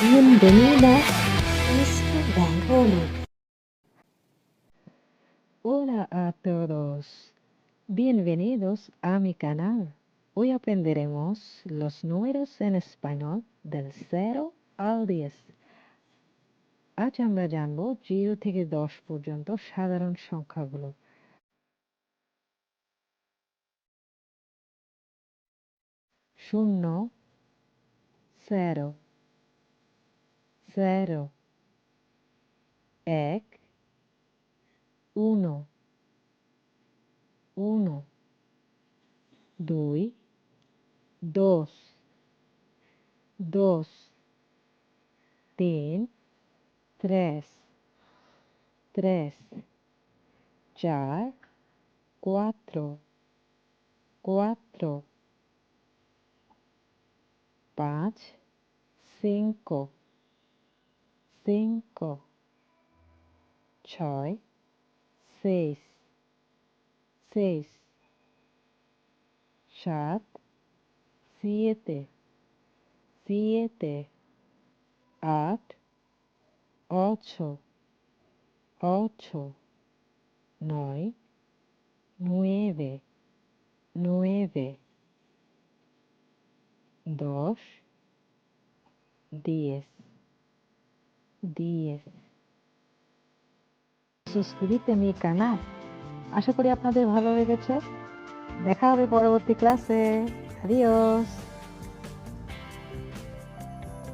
Bienvenida a nuestro Bank Hola a todos. Bienvenidos a mi canal. Hoy aprenderemos los números en español del 0 al 10. আজ আমরা জানব জিরো থেকে দশ পর্যন্ত সাধারণ সংখ্যাগুলো শূন্য cero cero, ek, uno, uno, doy, dos, dos, ten, tres, tres, char, cuatro, cuatro, पाँच cinco cinco, choi, seis, seis, chat, siete, siete, at, ocho, ocho, nueve, nueve, dos, diez. diez suscríbete mi canal আশা করি আপনাদের ভালো লেগেছে দেখা হবে পরবর্তী ক্লাসে adiós